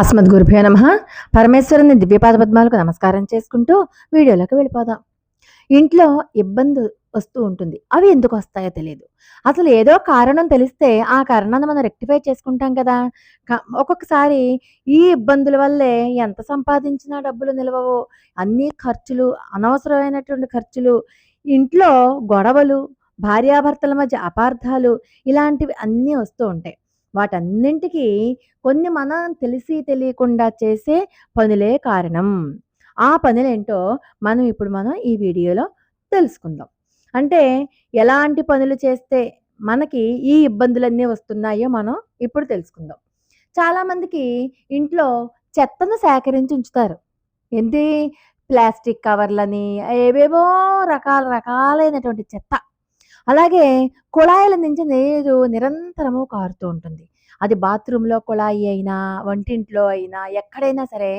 అస్మద్ గురుభ్యో నమ. పరమేశ్వరుని దివ్యపాద పద్మాలకు నమస్కారం చేసుకుంటూ వీడియోలోకి వెళ్ళిపోదాం. ఇంట్లో ఇబ్బంది వస్తూ ఉంటుంది. అవి ఎందుకు వస్తాయో తెలియదు. అసలు ఏదో కారణం తెలిస్తే ఆ కారణాన్ని మనం రెక్టిఫై చేసుకుంటాం కదా. ఒక్కొక్కసారి ఈ ఇబ్బందుల వల్లే ఎంత సంపాదించినా డబ్బులు నిలవవు. అన్ని ఖర్చులు అనవసరమైనటువంటి ఖర్చులు ఇంట్లో గొడవలు భార్యాభర్తల మధ్య అపార్థాలు ఇలాంటివి అన్నీ వస్తూ ఉంటాయి. వాటన్నింటికీ కొన్ని మనం తెలిసి తెలియకుండా చేసే పనులే కారణం. ఆ పనులేంటో మనం ఇప్పుడు మనం ఈ వీడియోలో తెలుసుకుందాం. అంటే ఎలాంటి పనులు చేస్తే మనకి ఈ ఇబ్బందులన్నీ వస్తున్నాయో మనం ఇప్పుడు తెలుసుకుందాం. చాలామందికి ఇంట్లో చెత్తను సేకరించి ఉంచుతారు. ఏంటి ప్లాస్టిక్ కవర్లని ఏవేవో రకాల రకాలైనటువంటి చెత్త. అలాగే కుళాయిల నుంచి నీరు నిరంతరము కారుతూ ఉంటుంది. అది బాత్రూంలో కుళాయి అయినా వంటింట్లో అయినా ఎక్కడైనా సరే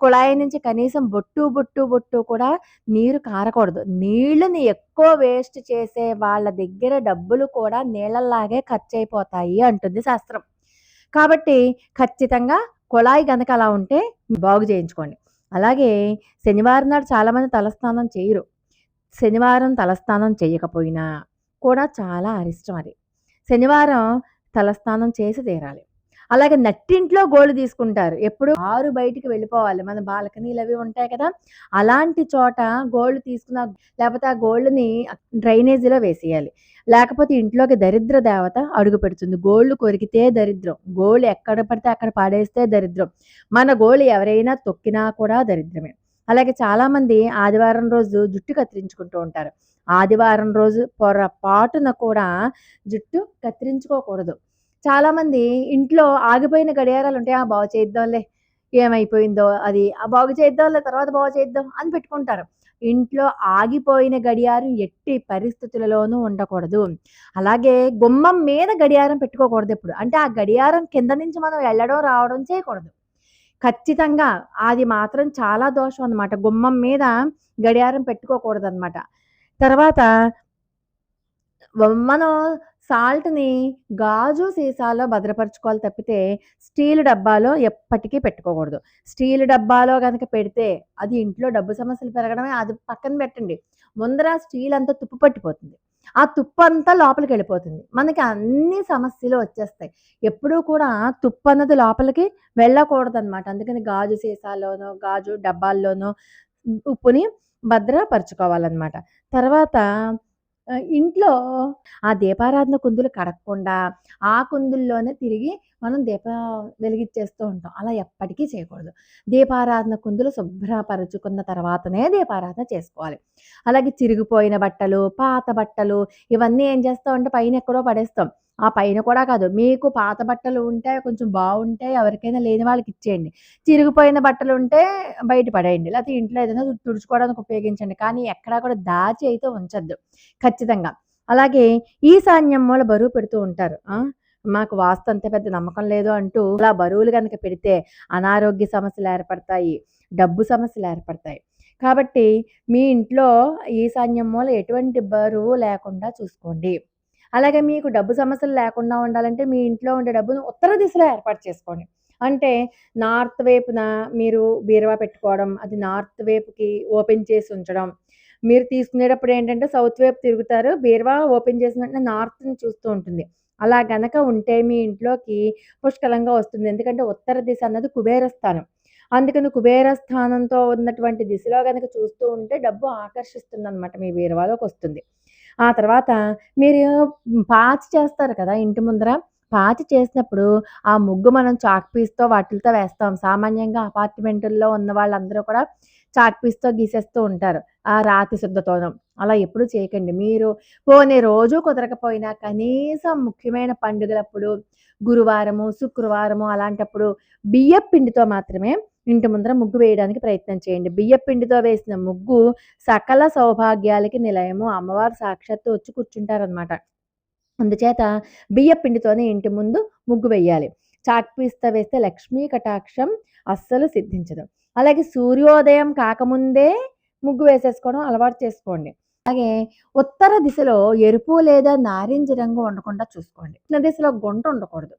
కుళాయి నుంచి కనీసం బొట్టు బొట్టు బొట్టు కూడా నీరు కారకూడదు. నీళ్ళని ఎక్కువ వేస్ట్ చేసే వాళ్ళ దగ్గర డబ్బులు కూడా నీళ్ళలాగే ఖర్చు అయిపోతాయి అంటుంది శాస్త్రం. కాబట్టి ఖచ్చితంగా కుళాయి కనుక అలా ఉంటే బాగు చేయించుకోండి. అలాగే శనివారం నాడు చాలామంది తలస్నానం చేయరు. శనివారం తలస్నానం చేయకపోయినా కూడా చాలా అరిష్టం అది. శనివారం తలస్నానం చేసి తీరాలి. అలాగే నట్టింట్లో గోళ్ళు తీసుకుంటారు. ఎప్పుడు ఆరు బయటికి వెళ్ళిపోవాలి. మన బాల్కనీలు అవి ఉంటాయి కదా. అలాంటి చోట గోళ్ళు తీసుకున్న లేకపోతే ఆ గోళ్ళని డ్రైనేజీలో వేసేయాలి. లేకపోతే ఇంట్లోకి దరిద్ర దేవత అడుగు పెడుతుంది. గోళ్ళు కొరికితే దరిద్రం. గోళ్ళు ఎక్కడ పడితే అక్కడ పాడేస్తే దరిద్రం. మన గోళ్ళు ఎవరైనా తొక్కినా కూడా దరిద్రమే. అలాగే చాలామంది ఆదివారం రోజు జుట్టు కత్తిరించుకుంటూ ఉంటారు. ఆదివారం రోజు పొరపాటున కూడా జుట్టు కత్తిరించుకోకూడదు. చాలామంది ఇంట్లో ఆగిపోయిన గడియారాలు ఉంటాయి ఆ బాగు చేద్దాంలే ఏమైపోయిందో అది ఆ బాగు చేద్దాంలే తర్వాత బాగు చేద్దాం అని పెట్టుకుంటారు. ఇంట్లో ఆగిపోయిన గడియారం ఎట్టి పరిస్థితులలోనూ ఉండకూడదు. అలాగే గుమ్మం మీద గడియారం పెట్టుకోకూడదు ఎప్పుడు. అంటే ఆ గడియారం కింద నుంచి మనం వెళ్ళడం రావడం చేయకూడదు. ఖచ్చితంగా అది మాత్రం చాలా దోషం అన్నమాట. గుమ్మం మీద గడియారం పెట్టుకోకూడదు అనమాట తర్వాత మనం సాల్ట్ని గాజు సీసాలో భద్రపరచుకోవాలి తప్పితే స్టీల్ డబ్బాలో ఎప్పటికీ పెట్టుకోకూడదు. స్టీల్ డబ్బాలో కనుక పెడితే అది ఇంట్లో డబ్బు సమస్యలు పెరగడమే అది పక్కన పెట్టండి. ముందర స్టీల్ అంతా తుప్పు పట్టిపోతుంది. ఆ తుప్పు అంతా లోపలికి వెళ్ళిపోతుంది. మనకి అన్ని సమస్యలు వచ్చేస్తాయి. ఎప్పుడూ కూడా తుప్పు అన్నది లోపలికి వెళ్ళకూడదు అనమాట అందుకని గాజు సీసాలోనో గాజు డబ్బాల్లోనో ఉప్పుని భద్రపరచుకోవాలన్నమాట. తర్వాత ఇంట్లో ఆ దీపారాధన కుందులు కడగకుండా ఆ కుందుల్లోనే తిరిగి మనం దీప వెలిగించేస్తూ ఉంటాం. అలా ఎప్పటికీ చేయకూడదు. దీపారాధన కుందులు శుభ్రపరచుకున్న తర్వాతనే దీపారాధన చేసుకోవాలి. అలాగే చిరిగిపోయిన బట్టలు పాత బట్టలు ఇవన్నీ ఏం చేస్తాం అంటే పైన ఎక్కడో పడేస్తాం. ఆ పైన కూడా కాదు. మీకు పాత బట్టలు ఉంటే కొంచెం బాగుంటే ఎవరికైనా లేని వాళ్ళకి ఇచ్చేయండి. చిరిగిపోయిన బట్టలు ఉంటే బయట పడేయండి. లేకపోతే ఇంట్లో ఏదైనా తుడుచుకోవడానికి ఉపయోగించండి. కానీ ఎక్కడా కూడా దాచి అయితే ఉంచద్దు. ఖచ్చితంగా. అలాగే ఈశాన్యం మూల బరువు పెడుతూ ఉంటారు. మాకు వాస్తు అంత పెద్ద నమ్మకం లేదు అంటూ అలా బరువులు కనుక పెడితే అనారోగ్య సమస్యలు ఏర్పడతాయి డబ్బు సమస్యలు ఏర్పడతాయి. కాబట్టి మీ ఇంట్లో ఈశాన్యం మూల ఎటువంటి బరువు లేకుండా చూసుకోండి. అలాగే మీకు డబ్బు సమస్యలు లేకుండా ఉండాలంటే మీ ఇంట్లో ఉండే డబ్బును ఉత్తర దిశలో ఏర్పాటు చేసుకోండి. అంటే నార్త్ వైపున మీరు బీరువా పెట్టుకోవడం అది నార్త్ వైపుకి ఓపెన్ చేసి ఉంచడం. మీరు తీసుకునేటప్పుడు ఏంటంటే సౌత్ వైపు తిరుగుతారు బీరువా ఓపెన్ చేసిన వెంటనే నార్త్ని చూస్తూ ఉంటుంది. అలా గనక ఉంటే మీ ఇంట్లోకి పుష్కలంగా వస్తుంది. ఎందుకంటే ఉత్తర దిశ అన్నది కుబేర స్థానం. అందుకని కుబేర స్థానంతో ఉన్నటువంటి దిశలో కనుక చూస్తూ ఉంటే డబ్బు ఆకర్షిస్తుంది అనమాట మీ బీరువాలోకి వస్తుంది. ఆ తర్వాత మీరు పాచి చేస్తారు కదా ఇంటి ముందర. పాచి చేసినప్పుడు ఆ ముగ్గు మనం చాక్ పీస్తో వాటిలతో వేస్తాం. సామాన్యంగా అపార్ట్మెంటుల్లో ఉన్న వాళ్ళందరూ కూడా చాక్ పీస్తో గీసేస్తూ ఉంటారు ఆ రాతి శుద్ధతోనం. అలా ఎప్పుడు చేయకండి. మీరు పోనీ రోజు కుదరకపోయినా కనీసం ముఖ్యమైన పండుగలప్పుడు గురువారము శుక్రవారము అలాంటప్పుడు బియ్య పిండితో మాత్రమే ఇంటి ముందర ముగ్గు వేయడానికి ప్రయత్నం చేయండి. బియ్య పిండితో వేసిన ముగ్గు సకల సౌభాగ్యాలకి నిలయము. అమ్మవారు సాక్షాత్తు వచ్చి కూర్చుంటారనమాట అందుచేత బియ్య పిండితోనే ఇంటి ముందు ముగ్గు వేయాలి. చాక్పీస్తో వేస్తే లక్ష్మీ కటాక్షం అస్సలు సిద్ధించదు. అలాగే సూర్యోదయం కాకముందే ముగ్గు వేసేసుకోవడం అలవాటు చేసుకోండి. అలాగే ఉత్తర దిశలో ఎరుపు లేదా నారింజ రంగు ఉండకుండా చూసుకోండి. దక్షిణ దిశలో గుంట ఉండకూడదు.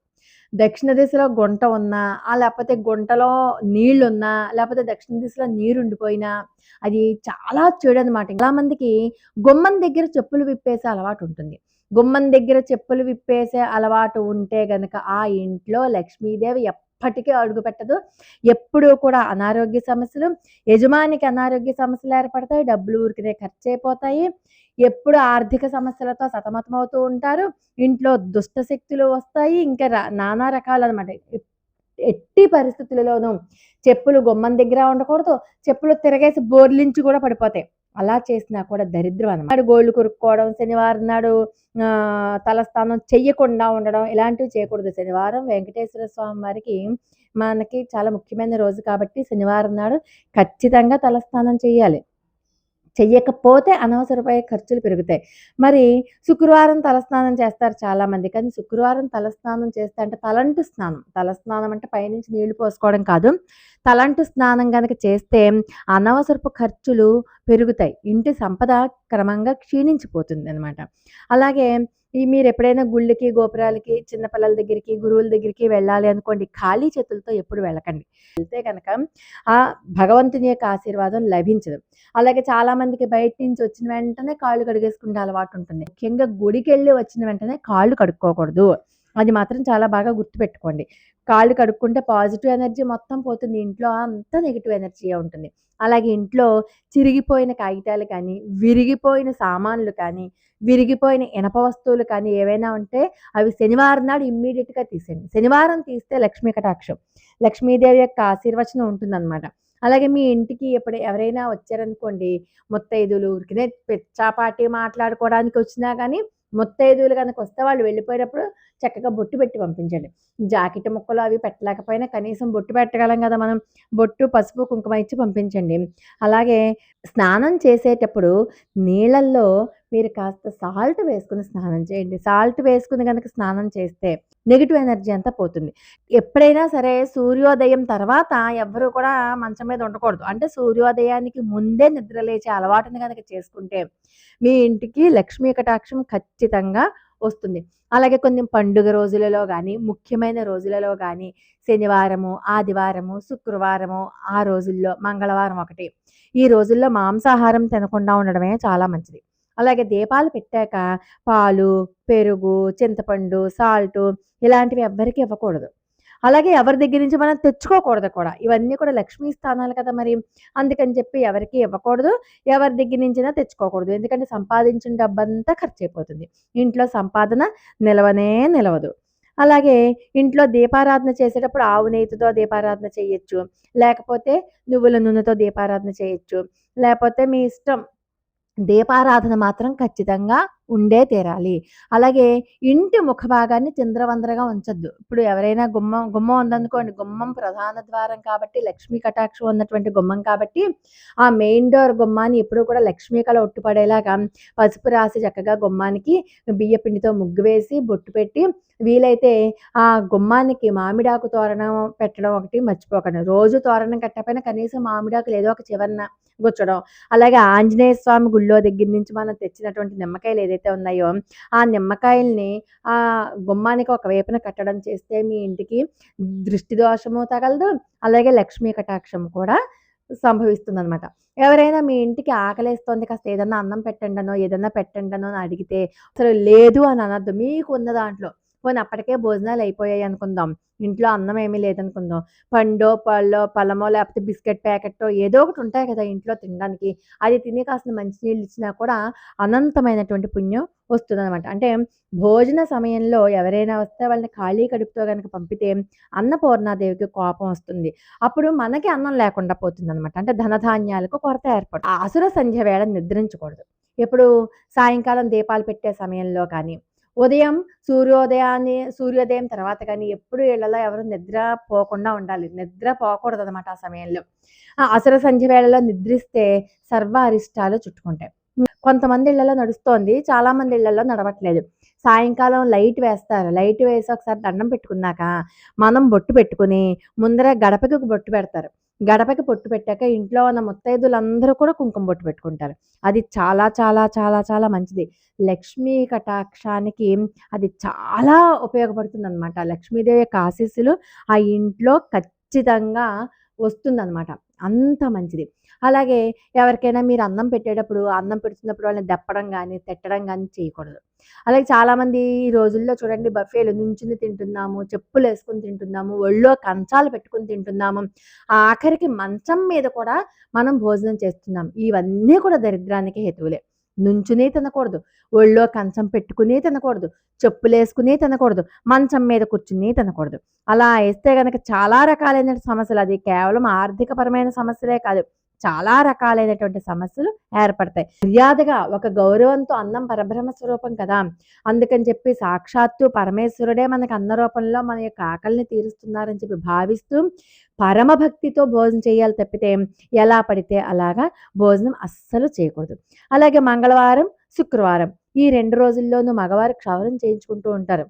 దక్షిణ దిశలో గుంట ఉన్నా, ఆ లేపోతే గుంటలో నీళ్ళున్నా, లేకపోతే దక్షిణ దిశలో నీరు ఉండిపోయినా అది చాలా చెడనమాట. చాలా మందికి గుమ్మం దగ్గర చెప్పులు విప్పేసే అలవాటు ఉంటుంది గుమ్మం దగ్గర చెప్పులు విప్పేసే అలవాటు ఉంటే గనక ఆ ఇంట్లో లక్ష్మీదేవి ఎప్పటికీ అడుగుపెట్టదు. ఎప్పుడూ కూడా అనారోగ్య సమస్యలు, యజమానికి అనారోగ్య సమస్యలు ఏర్పడతాయి. డబ్బులు ఊరికనే ఖర్చయిపోతాయి. ఎప్పుడు ఆర్థిక సమస్యలతో సతమతమవుతూ ఉంటారు. ఇంట్లో దుష్ట శక్తులు వస్తాయి. ఇంకా నానా రకాలు అనమాట ఎట్టి పరిస్థితులలోనూ చెప్పులు గుమ్మం దగ్గర ఉండకూడదు. చెప్పులు తిరగేసి బోర్లించి కూడా పడిపోతాయి. అలా చేసినా కూడా దరిద్రం అనమాట. గోళ్ళు కొరుక్కోవడం, శనివారం నాడు ఆహ్, తలస్నానం చెయ్యకుండా ఉండడం ఇలాంటివి చేయకూడదు. శనివారం వెంకటేశ్వర స్వామి వారికి మనకి చాలా ముఖ్యమైన రోజు కాబట్టి శనివారం నాడు ఖచ్చితంగా తలస్నానం చేయాలి చెయ్యకపోతే అనవసరపై ఖర్చులు పెరుగుతాయి. మరి శుక్రవారం తలస్నానం చేస్తారు చాలామంది. కానీ శుక్రవారం తలస్నానం చేస్తే అంటే తలంటు స్నానం. తలస్నానం అంటే పైనుంచి నీళ్ళు పోసుకోవడం కాదు. తలంటు స్నానం కనుక చేస్తే అనవసరపు ఖర్చులు పెరుగుతాయి. ఇంటి సంపద క్రమంగా క్షీణించిపోతుందనమాట. అలాగే ఈ మీరు ఎప్పుడైనా గుళ్ళకి, గోపురాలకి, చిన్న పిల్లల దగ్గరికి, గురువుల దగ్గరికి వెళ్ళాలి అనుకోండి. ఖాళీ చేతులతో ఎప్పుడు వెళ్ళకండి. వెళ్తే కనుక ఆ భగవంతుని యొక్క ఆశీర్వాదం లభించదు. అలాగే చాలామందికి బయట నుంచి వచ్చిన వెంటనే కాళ్ళు కడిగేసుకునే అలవాటుంటుంది. ముఖ్యంగా గుడికెళ్ళి వచ్చిన వెంటనే కాళ్ళు కడుక్కోకూడదు. అది మాత్రం చాలా బాగా గుర్తుపెట్టుకోండి. కాళ్ళు కడుక్కుంటే పాజిటివ్ ఎనర్జీ మొత్తం పోతుంది. ఇంట్లో అంతా నెగిటివ్ ఎనర్జీ ఉంటుంది. అలాగే ఇంట్లో చిరిగిపోయిన కాగితాలు కానీ, విరిగిపోయిన సామాన్లు కానీ, విరిగిపోయిన ఇనప వస్తువులు కానీ ఏవైనా ఉంటే అవి శనివారం నాడు ఇమ్మీడియేట్‌గా తీసేయండి. శనివారం తీస్తే లక్ష్మీ కటాక్షం. లక్ష్మీదేవి యొక్క ఆశీర్వచనం ఉంటుందన్నమాట అలాగే మీ ఇంటికి ఎప్పుడు ఎవరైనా వచ్చారనుకోండి, ముత్తైదులు ఉరికినే పిచ్చాపాటి మాట్లాడుకోవడానికి వచ్చినా కానీ ముత్తైదువులు కనుక వస్తే వాళ్ళు వెళ్ళిపోయేటప్పుడు చక్కగా బొట్టు పెట్టి పంపించండి. జాకెట్ ముక్కలు అవి పెట్టలేకపోయినా కనీసం బొట్టు పెట్టగలం కదా మనం. బొట్టు, పసుపు, కుంకుమ ఇచ్చి పంపించండి. అలాగే స్నానం చేసేటప్పుడు నీళ్ళల్లో మీరు కాస్త సాల్ట్ వేసుకుని స్నానం చేయండి. సాల్ట్ వేసుకుని కనుక స్నానం చేస్తే నెగిటివ్ ఎనర్జీ అంతా పోతుంది. ఎప్పుడైనా సరే సూర్యోదయం తర్వాత ఎవ్వరు కూడా మంచం మీద ఉండకూడదు. అంటే సూర్యోదయానికి ముందే నిద్ర లేచే అలవాటుని కనుక చేసుకుంటే మీ ఇంటికి లక్ష్మీ కటాక్షం ఖచ్చితంగా వస్తుంది. అలాగే కొన్ని పండుగ రోజులలో కానీ ముఖ్యమైన రోజులలో కానీ శనివారము, ఆదివారము, శుక్రవారము ఆ రోజుల్లో మంగళవారం ఒకటి. ఈ రోజుల్లో మాంసాహారం తినకుండా ఉండడమే చాలా మంచిది. అలాగే దీపాలు పెట్టాక పాలు, పెరుగు, చింతపండు, సాల్టు ఇలాంటివి ఎవ్వరికీ ఇవ్వకూడదు. అలాగే ఎవరి దగ్గర నుంచి మనం తెచ్చుకోకూడదు కూడా. ఇవన్నీ కూడా లక్ష్మీ స్థానాలు కదా మరి. అందుకని చెప్పి ఎవరికి ఇవ్వకూడదు. ఎవరి దగ్గర నుంచైనా తెచ్చుకోకూడదు. ఎందుకంటే సంపాదించిన డబ్బంతా ఖర్చయిపోతుంది. ఇంట్లో సంపాదన నిలవనే నిలవదు. అలాగే ఇంట్లో దీపారాధన చేసేటప్పుడు ఆవు నెయ్యితో దీపారాధన చేయొచ్చు. లేకపోతే నువ్వుల నూనెతో దీపారాధన చేయొచ్చు. లేకపోతే మీ ఇష్టం. దీపారాధన మాత్రం ఖచ్చితంగా ఉండే తీరాలి. అలాగే ఇంటి ముఖ భాగాన్ని చిందరవందరగా ఉంచొద్దు. ఇప్పుడు ఎవరైనా గుమ్మం గుమ్మం ఉందనుకోండి. గుమ్మం ప్రధాన ద్వారం కాబట్టి లక్ష్మీ కటాక్షం ఉన్నటువంటి గుమ్మం కాబట్టి ఆ మెయిన్ డోర్ గుమ్మాన్ని ఎప్పుడూ కూడా లక్ష్మీ కళ ఉట్టిపడేలాగా పసుపు రాసి చక్కగా గుమ్మానికి బియ్య పిండితో ముగ్గు వేసి, బొట్టు పెట్టి వీలైతే ఆ గుమ్మానికి మామిడాకు తోరణం పెట్టడం ఒకటి మర్చిపోకండి. రోజు తోరణం కట్టకపోయినా కనీసం మామిడాకులు ఏదో ఒక చివరన గుచ్చడం. అలాగే ఆంజనేయ స్వామి గుళ్ళో దగ్గర నుంచి మనం తెచ్చినటువంటి నిమ్మకాయలు ఏదైతే ఉన్నాయో, ఆ నిమ్మకాయల్ని ఆ గుమ్మానికి ఒక వైపున కట్టడం చేస్తే మీ ఇంటికి దృష్టి దోషము తగలదు. అలాగే లక్ష్మీ కటాక్షం కూడా సంభవిస్తుందనమాట. ఎవరైనా మీ ఇంటికి ఆకలేస్తోంది కాస్త ఏదన్నా అన్నం పెట్టండనో, ఏదన్నా పెట్టండనో అని అడిగితే అసలు లేదు అని అనర్థం మీకు ఉన్న దాంట్లో పోనీ అప్పటికే భోజనాలు అయిపోయాయి అనుకుందాం. ఇంట్లో అన్నం ఏమీ లేదనుకుందాం. పండో, పళ్ళో, పళ్ళమో లేకపోతే బిస్కెట్ ప్యాకెట్టో ఏదో ఒకటి ఉంటాయి కదా ఇంట్లో తినడానికి. అది తిని కాసిన మంచినీళ్ళు ఇచ్చినా కూడా అనంతమైనటువంటి పుణ్యం వస్తుందనమాట. అంటే భోజన సమయంలో ఎవరైనా వస్తే వాళ్ళని ఖాళీ కడుపుతో కనుక పంపితే అన్నపూర్ణాదేవికి కోపం వస్తుంది. అప్పుడు మనకి అన్నం లేకుండా పోతుందనమాట. అంటే ధనధాన్యాలకు కొరత ఏర్పడుతుంది. అసుర సంధ్య వేళ నిద్రించకూడదు. ఎప్పుడు సాయంకాలం దీపాలు పెట్టే సమయంలో కానీ, ఉదయం సూర్యోదయాన్ని సూర్యోదయం తర్వాత కానీ ఎప్పుడు ఇళ్ళలో ఎవరు నిద్ర పోకుండా ఉండాలి. నిద్ర పోకూడదు అనమాట ఆ సమయంలో. ఆ సంధ్య వేళలో నిద్రిస్తే సర్వ అరిష్టాలు చుట్టుకుంటాయి. కొంతమంది ఇళ్ళలో నడుస్తోంది. చాలా మంది ఇళ్ళలో నడవట్లేదు. సాయంకాలం లైట్ వేస్తారు. లైట్ వేసి ఒకసారి దండం పెట్టుకున్నాక మనం బొట్టు పెట్టుకొని ముందర గడపకి బొట్టు పెడతారు. గడపకి పొట్టు పెట్టాక ఇంట్లో ఉన్న ముత్తైదులందరూ కూడా కుంకుమ బొట్టు పెట్టుకుంటారు. అది చాలా చాలా చాలా చాలా మంచిది. లక్ష్మీ కటాక్షానికి అది చాలా ఉపయోగపడుతుందనమాట. లక్ష్మీదేవి యొక్క ఆశీస్సులు ఆ ఇంట్లో ఖచ్చితంగా వస్తుందనమాట. అంత మంచిది. అలాగే ఎవరికైనా మీరు అన్నం పెట్టేటప్పుడు, అన్నం పెడుతున్నప్పుడు వాళ్ళని దెప్పడం కానీ తిట్టడం కానీ చేయకూడదు. అలాగే చాలామంది ఈ రోజుల్లో చూడండి బఫేలు నుంచుని తింటున్నాము, చెప్పులు వేసుకుని తింటున్నాము, ఒళ్ళో కంచాలు పెట్టుకొని తింటున్నాము. ఆఖరికి మంచం మీద కూడా మనం భోజనం చేస్తున్నాం. ఇవన్నీ కూడా దరిద్రానికి హేతువులే. నుంచుని తినకూడదు. ఒళ్ళో కంచం పెట్టుకుని తినకూడదు. చెప్పులేసుకుని తినకూడదు. మంచం మీద కూర్చుని తినకూడదు. అలా వేస్తే గనక చాలా రకాలైన సమస్యలు అది కేవలం ఆర్థికపరమైన సమస్యలే కాదు. చాలా రకాలైనటువంటి సమస్యలు ఏర్పడతాయి. మర్యాదగా ఒక గౌరవంతో అన్నం పరబ్రహ్మ స్వరూపం కదా! అందుకని చెప్పి సాక్షాత్తు పరమేశ్వరుడే మనకు అన్న రూపంలో మన యొక్క ఆకలిని తీరుస్తున్నారని చెప్పి భావిస్తూ పరమ భక్తితో భోజనం చేయాలి తప్పితే ఎలా పడితే అలాగా భోజనం అస్సలు చేయకూడదు. అలాగే మంగళవారం, శుక్రవారం ఈ రెండు రోజుల్లోనూ మగవారు క్షవరం చేయించుకుంటూ ఉంటారు.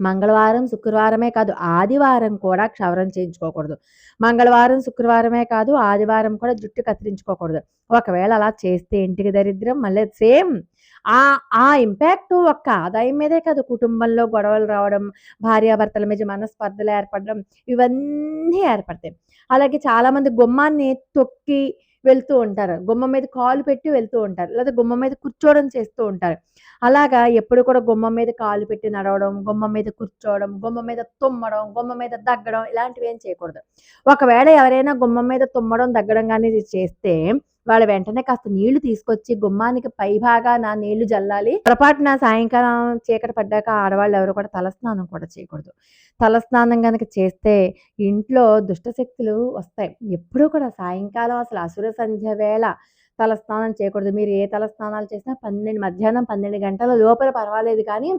మంగళవారం, శుక్రవారమే కాదు ఆదివారం కూడా క్షవరం చేయించుకోకూడదు. మంగళవారం, శుక్రవారమే కాదు ఆదివారం కూడా జుట్టు కత్తిరించుకోకూడదు. ఒకవేళ అలా చేస్తే ఇంటికి దరిద్రం మళ్ళీ సేమ్ ఆ ఆ ఇంపాక్ట్ ఒక్క ఆదాయం మీదే కాదు కుటుంబంలో గొడవలు రావడం, భార్యాభర్తల మీద మనస్పర్ధలు ఏర్పడడం ఇవన్నీ ఏర్పడతాయి. అలాగే చాలామంది గుమ్మాన్ని తొక్కి వెళ్తూ ఉంటారు. గుమ్మం మీద కాలు పెట్టి వెళ్తూ ఉంటారు. లేదా గుమ్మం మీద కూర్చోవడం చేస్తూ ఉంటారు. అలాగా ఎప్పుడు కూడా గుమ్మం మీద కాలు పెట్టి నడవడం, గుమ్మ మీద కూర్చోవడం, గుమ్మ మీద తుమ్మడం, గుమ్మ మీద దగ్గడం ఇలాంటివి ఏం చేయకూడదు. ఒకవేళ ఎవరైనా గుమ్మం మీద తుమ్మడం, దగ్గడం కానీ చేస్తే వాళ్ళు వెంటనే కాస్త నీళ్ళు తీసుకొచ్చి గుమ్మానికి పైభాగాన నీళ్ళు జల్లాలి. పొరపాటున సాయంకాలం చీకటి పడ్డాక ఆడవాళ్ళు ఎవరు కూడా తలస్నానం కూడా చేయకూడదు. తలస్నానం కనుక చేస్తే ఇంట్లో దుష్ట శక్తులు వస్తాయి. ఎప్పుడూ కూడా సాయంకాలం అసలు అసుర సంధ్య వేళ తలస్నానం చేయకూడదు. మీరు ఏ తలస్నానాలు చేసినా 12 మధ్యాహ్నం 12 గంటల లోపల పర్వాలేదు కానీ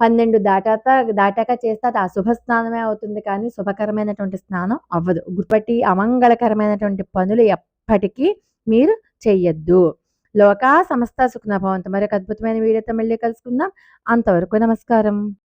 12 దాటాక దాటాక చేస్తే అది అశుభ స్నానమే అవుతుంది కానీ శుభకరమైనటువంటి స్నానం అవ్వదు. గుర్పట్టి అమంగళకరమైనటువంటి పనులు ఎప్పటికీ మీరు చెయ్యొద్దు. లోకా సంస్థ సుఖినో భవంతు. మరొక అద్భుతమైన వీడియోతో మళ్ళీ కలుసుకుందాం. అంతవరకు నమస్కారం.